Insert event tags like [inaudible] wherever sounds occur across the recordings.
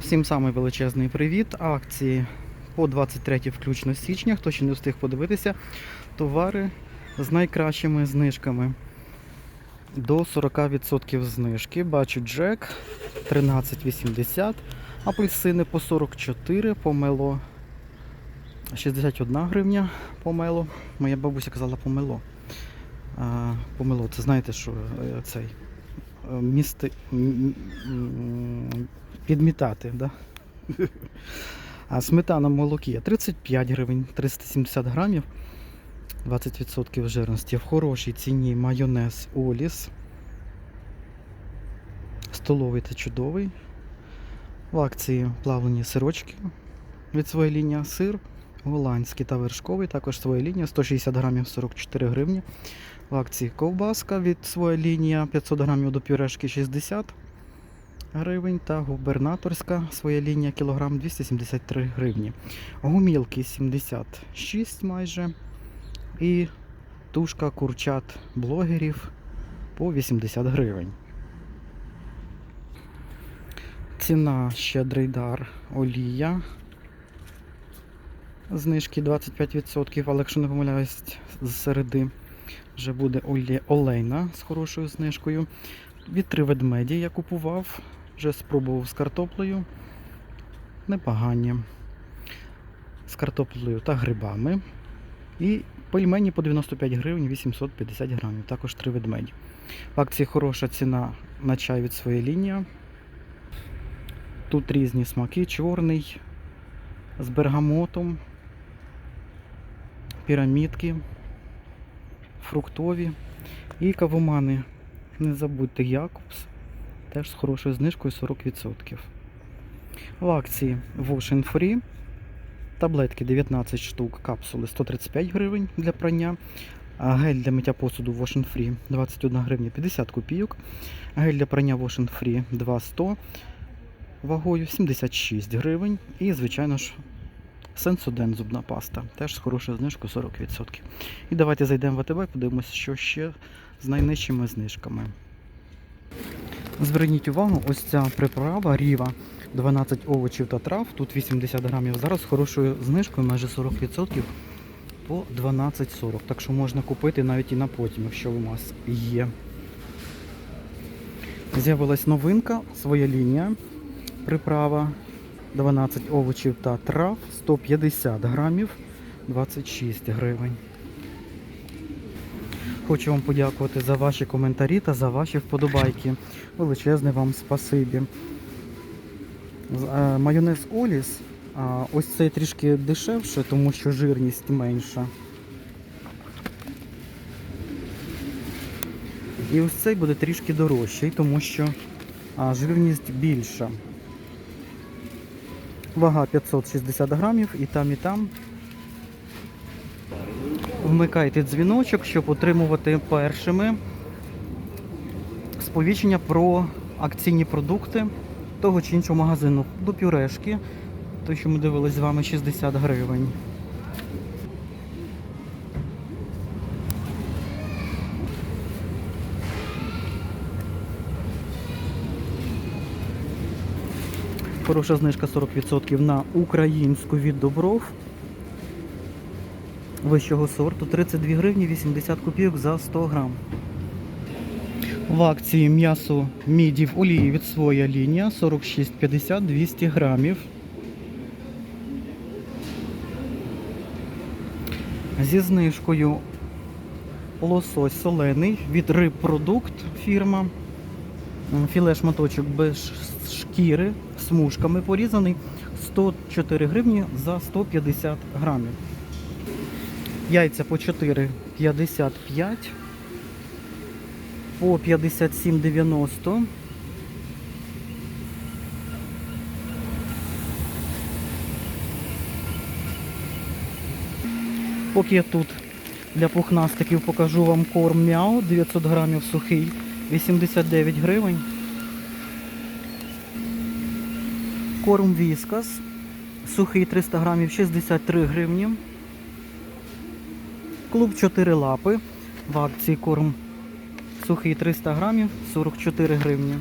Всім самий величезний привіт. Акції по 23 включно січня. Хто ще не встиг подивитися, товари з найкращими знижками. До 40% знижки. Бачу Джек 13,80, апельсини по 44, помело 61 гривня помело. Моя бабуся казала помело. А, помело, це знаєте, що е, цей місти, підмітати, да? [laughs] А сметана в молокі 35 гривень, 370 грамів, 20% жирності. В хорошій ціні майонез Оліс. Столовий та чудовий. В акції плавлені сирочки від своєї лінії сир. Голландський та вершковий, також своя лінія 160 грамів 44 гривні. В акції ковбаска від своя лінія 500 грамів до пюрешки 60 гривень та губернаторська своя лінія кілограм 273 гривні. Гумілки 76 майже. І тушка курчат блогерів по 80 гривень. Ціна щедрий дар олія. Знижки 25%, але якщо не помиляюсь, з середи вже буде олейна з хорошою знижкою. Від три ведмеді я купував, вже спробував з картоплею. Непогані. З картоплею та грибами. І пельмені по 95 гривень 850 грамів. Також три ведмеді. В акції хороша ціна на чай від своєї лінії. Тут різні смаки, чорний, з бергамотом, пірамідки, фруктові і кавомани. Не забудьте Якобс, теж з хорошою знижкою 40%. В акції Wash and Free. Таблетки 19 штук, капсули 135 гривень для прання. Гель для миття посуду Wash and Free 21 гривня 50 копійок. Гель для прання Wash and Free 2,100 вагою 76 гривень. І, звичайно ж, Сенсоден зубна паста. Теж з хорошою знижкою 40%. І давайте зайдемо в АТБ подивимося, що ще з найнижчими знижками. Зверніть увагу, ось ця приправа Ріва 12 овочів та трав, тут 80 грамів. Зараз з хорошою знижкою, майже 40% по 12,40. Так що можна купити навіть і на потім, якщо у вас є. З'явилась новинка, своя лінія. Приправа 12 овочів та трав, 150 грамів, 26 гривень. Хочу вам подякувати за ваші коментарі та за ваші вподобайки. Величезне вам спасибі. Е, Майонез Оліс. Ось цей трішки дешевше, тому що жирність менша. І ось цей буде трішки дорожчий, тому що жирність більша. Вага 560 грамів і там, і там. Вмикайте дзвіночок, щоб отримувати першими сповіщення про акційні продукти того чи іншого магазину. До пюрешки, той, що ми дивились з вами, 60 гривень. Хороша знижка 40% на українську від добров вищого сорту 32 гривні 80 копійок за 100 грам. В акції м'ясо міді в олії від своя лінія 46,50 200 грамів. Зі знижкою лосось солений від рибпродукт фірма. Філе шматочок без шкіри, смужками порізаний 104 гривні за 150 грамів. Яйця по 4,55, по 57,90. Поки я тут для пухнастиків покажу вам корм мяу 900 грамів сухий, 89 гривень. Корм віскас, сухий 300 грамів, 63 гривні. Клуб 4 лапи. В акції корм сухий 300 грамів, 44 гривні.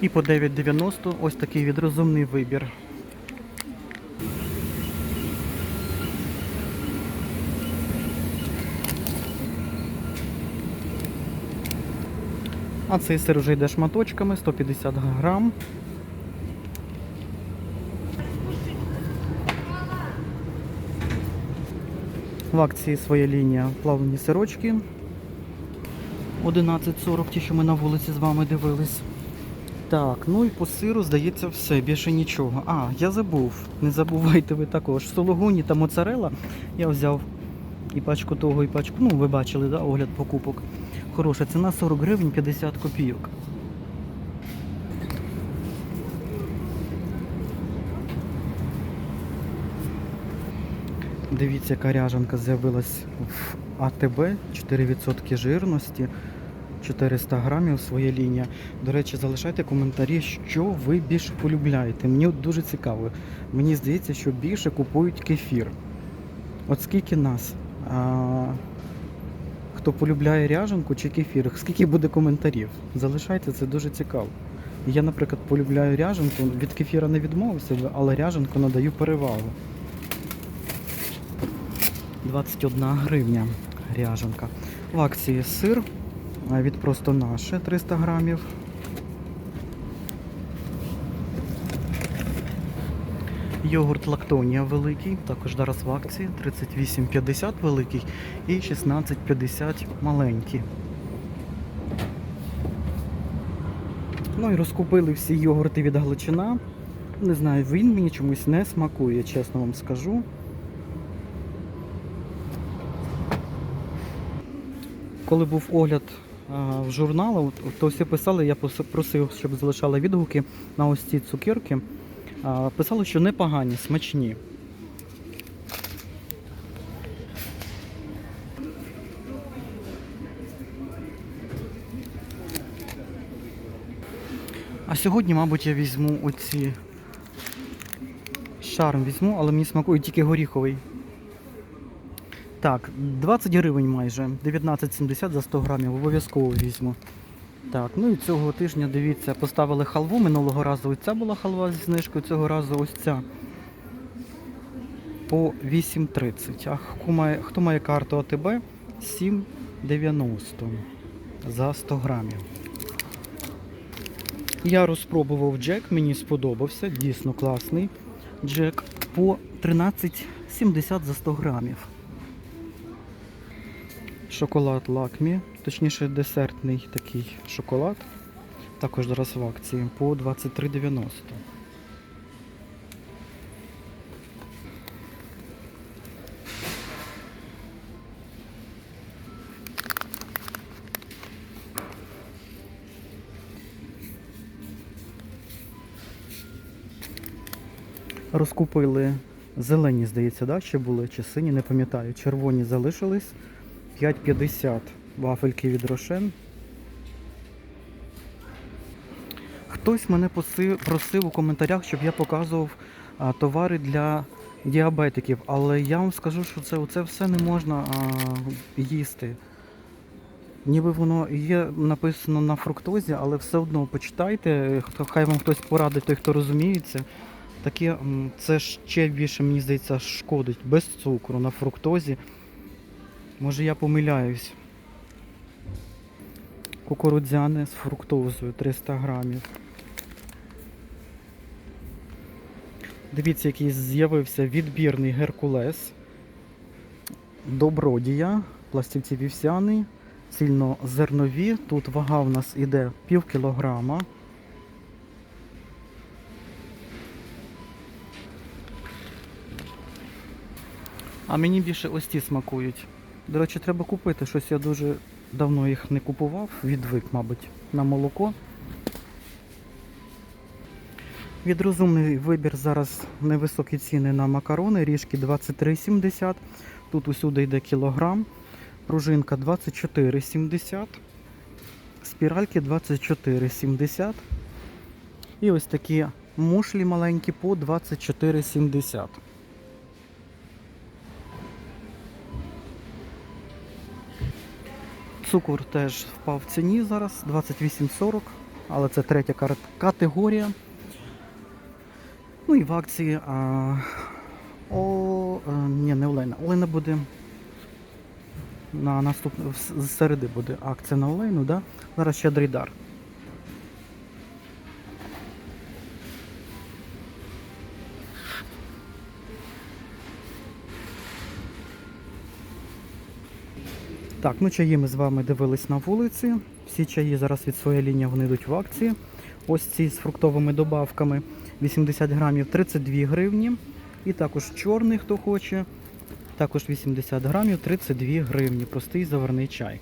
І по 9,90 ось такий відрозумний вибір. А цей сир вже йде шматочками, 150 грам. В акції своя лінія плавлені сирочки. 11.40, ті, що ми на вулиці з вами дивились. Так, ну і по сиру, здається, все, більше нічого. А, я забув. Не забувайте ви також. Сологуні та моцарела я взяв і пачку того, і пачку. Ну, ви бачили, да, огляд покупок. Хороша ціна 40 гривень 50 копійок. Дивіться, яка ряжанка з'явилась в АТБ, 4% жирності, 400 грамів своя лінія. До речі, залишайте коментарі, що ви більше полюбляєте. Мені дуже цікаво. Мені здається, що більше купують кефір. От скільки нас, хто полюбляє ряженку чи кефір, скільки буде коментарів? Залишайте, це дуже цікаво. Я, наприклад, полюбляю ряженку, від кефіра не відмовився, але ряженку надаю перевагу. 21 гривня ряженка. В акції сир від просто наше 300 грамів. Йогурт Лактонія великий, також зараз в акції 38,50 великий і 16,50 маленький. Ну і розкупили всі йогурти від Галичина. Не знаю, він мені чомусь не смакує, чесно вам скажу. Коли був огляд в журналу, то всі писали, я просив, щоб залишали відгуки на ось ці цукерки. Писали, що непогані, смачні. А сьогодні, мабуть, я візьму оці шарм візьму, але мені смакує тільки горіховий. Так, 20 гривень майже, 19,70 за 100 грамів, обов'язково візьму. Так, ну і цього тижня, дивіться, поставили халву. Минулого разу ось ця була халва зі знижкою, цього разу ось ця. По 8,30. А хто має, хто має карту АТБ? 7,90 за 100 грамів. Я розпробував джек, мені сподобався, дійсно класний джек по 13,70 за 100 грамів. Шоколад лакмі, точніше десертний такий шоколад. Також зараз в акції по 23,90. Розкупили зелені, здається, да, ще були, чи сині, не пам'ятаю. Червоні залишились. 5,50 вафельки від Рошен. Хтось мене просив у коментарях, щоб я показував товари для діабетиків, але я вам скажу, що це, це все не можна а, їсти. Ніби воно є написано на фруктозі, але все одно почитайте, хай вам хтось порадить, той, хто розуміється. Таке, це ще більше, мені здається, шкодить без цукру на фруктозі. Може я помиляюсь. Кукурудзяне з фруктозою 300 грамів. Дивіться, який з'явився відбірний геркулес. Добродія, пластівці вівсяний, цільнозернові. Тут вага в нас іде пів кілограма. А мені більше ось ці смакують. До речі, треба купити. Щось я дуже давно їх не купував, відвик, мабуть, на молоко. Від розумний вибір зараз невисокі ціни на макарони, ріжки 23,70. Тут усюди йде кілограм. Пружинка 24,70. Спіральки 24,70. І ось такі мушлі маленькі по 24,70. Цукор теж впав в ціні зараз 28,40. але це третя категорія. Ну і в акції. А, о, е, ні, не Олена. Олена буде на наступну з середи буде акція на Олену, да? Зараз щедрий дар. Так, ну чаї ми з вами дивились на вулиці. Всі чаї зараз від своєї лінії вони йдуть в акції. Ось ці з фруктовими добавками 80 грамів 32 гривні. І також чорний, хто хоче, також 80 грамів 32 гривні. Простий заварний чай.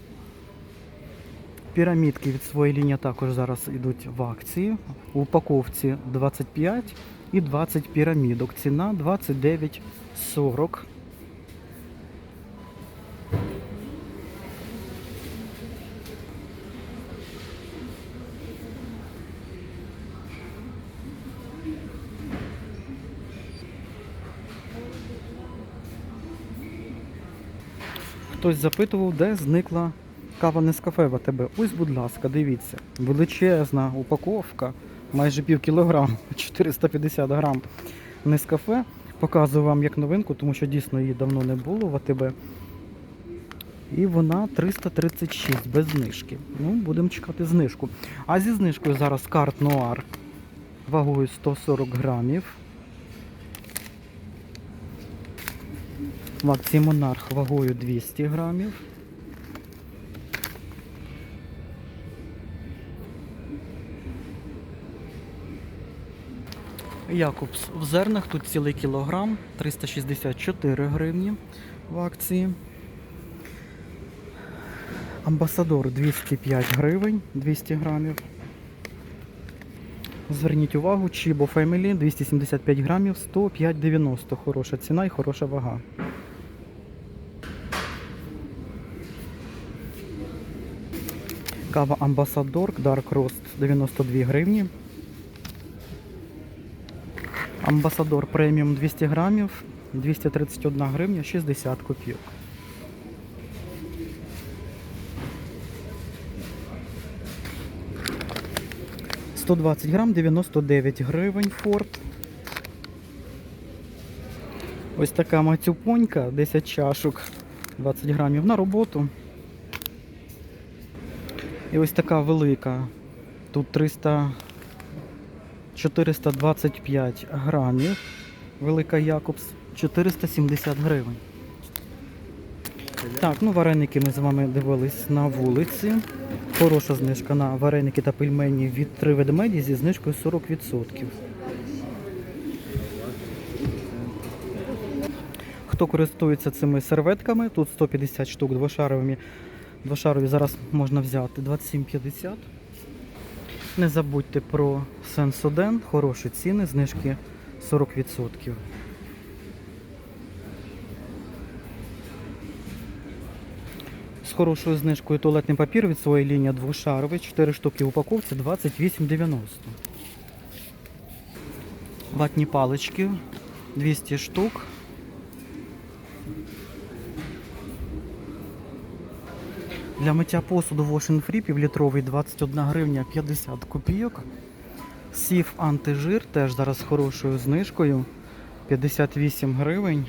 Пірамідки від своєї лінії також зараз йдуть в акції. У упаковці 25 і 20 пірамідок. Ціна 29,40. Хтось запитував, де зникла кава Нескафе в АТБ. Ось, будь ласка, дивіться. Величезна упаковка, майже пів кілограм, 450 [laughs] грам Нескафе. Показую вам як новинку, тому що дійсно її давно не було в АТБ. І вона 336 без знижки. Ну, будемо чекати знижку. А зі знижкою зараз карт Нуар вагою 140 грамів. В акції Монарх вагою 200 грамів. Якобс в зернах тут цілий кілограм, 364 гривні в акції. Амбасадор 205 гривень, 200 грамів. Зверніть увагу, Chibo Family 275 грамів, 105,90. Хороша ціна і хороша вага. Кава Амбасадор Dark Roast 92 гривні. Амбасадор преміум 200 грамів, 231 гривня, 60 копійок. «120 грам 99 гривень Форд. Ось така мацюпонька, 10 чашок, 20 грамів на роботу. І ось така велика. Тут 300 425 грамів. Велика Якобс 470 гривень. Так, ну вареники ми з вами дивились на вулиці. Хороша знижка на вареники та пельмені від 3 ведмеді зі знижкою 40%. Хто користується цими серветками, тут 150 штук двошаровими. Двошарові зараз можна взяти 27,50. Не забудьте про Сенсоден, хороші ціни, знижки 40%. З хорошою знижкою туалетний папір від своєї лінії двошаровий, 4 штуки в упаковці 28,90. Ватні палички 200 штук. Для миття посуду Wash Free півлітровий 21 гривня 50 копійок. Сів антижир теж зараз з хорошою знижкою 58 гривень.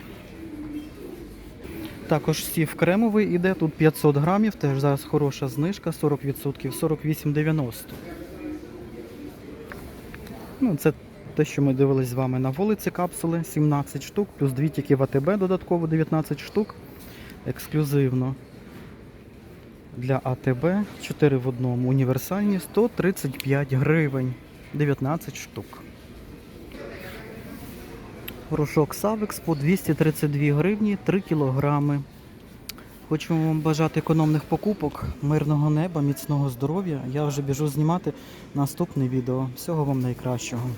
Також сів кремовий іде, тут 500 грамів, теж зараз хороша знижка, 40%, 48,90. Ну, це те, що ми дивились з вами на вулиці капсули, 17 штук, плюс 2 тільки в АТБ додатково 19 штук. Ексклюзивно для АТБ 4 в одному універсальні 135 гривень 19 штук. Порошок Савекс по 232 гривні 3 кілограми. Хочемо вам бажати економних покупок, мирного неба, міцного здоров'я. Я вже біжу знімати наступне відео. Всього вам найкращого.